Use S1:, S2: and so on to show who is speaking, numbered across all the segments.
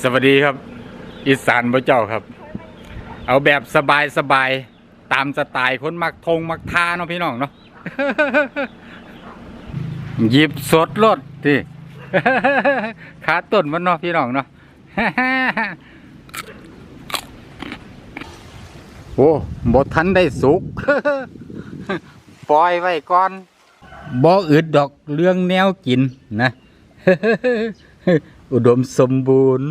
S1: สวัสดีครับ อีสานพระเจ้าครับ เอาแบบสบายสบายตามสไตล์คนมักทงมักทาเนาะพี่น้องเนาะหยิบสดรถที่ขาต้นมันเนาะพี่น้องเนาะโอ้บททันได้สุกปล่อยไว้ก่อนบ่อึดดอกเรื่องแนวกินนะ อุดมสมบูรณ์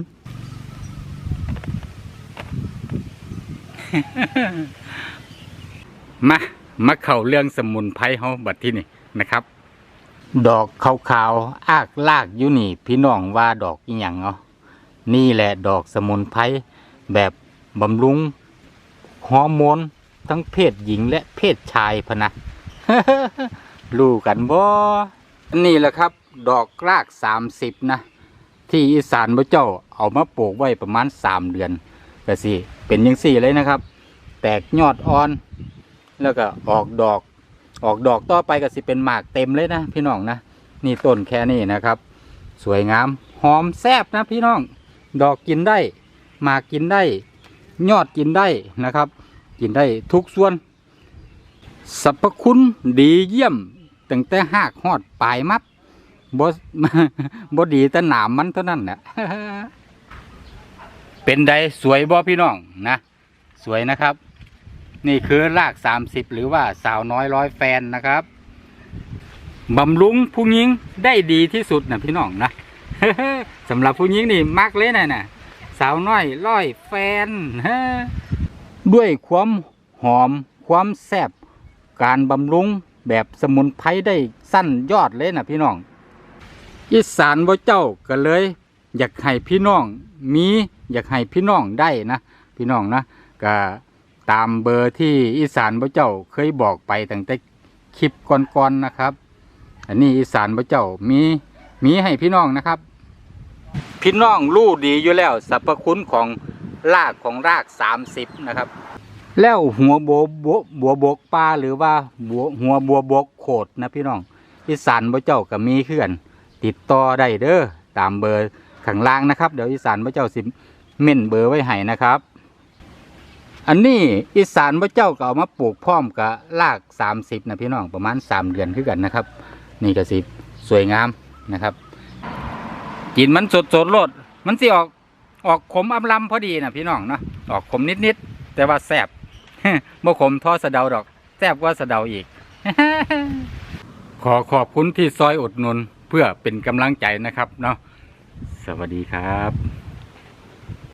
S1: มา มาเข้าเรื่องสมุนไพรเฮาบัดที่นี่นะครับ ดอกขาวๆอากลากอยู่นี่ พี่น้องว่าดอกอีหยังเนาะนี่แหละดอกสมุนไพรแบบบำรุงฮอร์โมนทั้งเพศหญิงและเพศชายพนะ รู้กันบ่ นี่แหละครับ ดอกรากสามสิบนะ ที่อีสานพระเจ้าเอามาปลูกไว้ประมาณสามเดือนก็สิเป็นยังสี่เลยนะครับ แตกยอดอ่อน แล้วก็ออกดอก ออกดอกต่อไปก็สิเป็นหมากเต็มเลยนะพี่น้องนะนี่ต้นแค่นี้นะครับ สวยงามหอมแซ่บนะพี่น้อง ดอกกินได้ หมากกินได้ ยอดกินได้นะครับ กินได้ทุกส่วนสรรพคุณดีเยี่ยม ตั้งแต่หากหอดปลายมัดบ่บ่ดีแต่หนามมันเท่านั้นแหละเป็นใดสวยบ่พี่น้องนะ สวยนะครับ นี่คือรากสามสิบหรือว่าสาวน้อยร้อยแฟนนะครับบำรุงผู้หญิงได้ดีที่สุดนะพี่น้องนะสำหรับผู้หญิงนี่มักเลยนะน่ะสาวน้อยร้อยแฟนด้วยความหอมความแซ่บการบำรุง แบบสมุนไพรได้สั้นยอดเลยนะพี่น้อง อีสานบ่เจ้าก็เลย อยากให้พี่น้องมีอยากให้พี่น้องได้นะพี่น้องนะก็ตามเบอร์ที่อีสานบ่เจ้าเคยบอกไปตั้งแต่คลิปก่อนๆนะครับ อันนี้อีสานบ่เจ้ามีมีให้พี่น้องนะครับ พี่น้องรู้ดีอยู่แล้วสรรพคุณของรากของราก 30 นะครับ แล้วหัวบัวบัวบัวบกปลาหรือว่าบัวหัวบัวบกโขดนะพี่น้องอีสานบ่เจ้าก็มีเขื่อนติดต่อได้เด้อตามเบอร์ข้างล่างนะครับ เดี๋ยวอีสานพระเจ้าสิเม่นเบอร์ไว้ให้นะครับ อันนี้อีสานพระเจ้าก็เอามาปลูกพร้อมกับรากสามสิบนะพี่น้องประมาณสามเดือนคือกันนะครับ นี่ก็สิสวยงามนะครับกินมันสดสดๆโลดมันสิออกออกขมอำลำพอดีนะพี่น้องเนาะออกขมนิดๆแต่ว่าแสบ บ่ขมท่อสะเดาดอกแสบกว่าสะเดาอีก ขอขอบคุณที่ซอยอดหนุนเพื่อเป็นกำลังใจนะครับเนาะสวัสดีครับ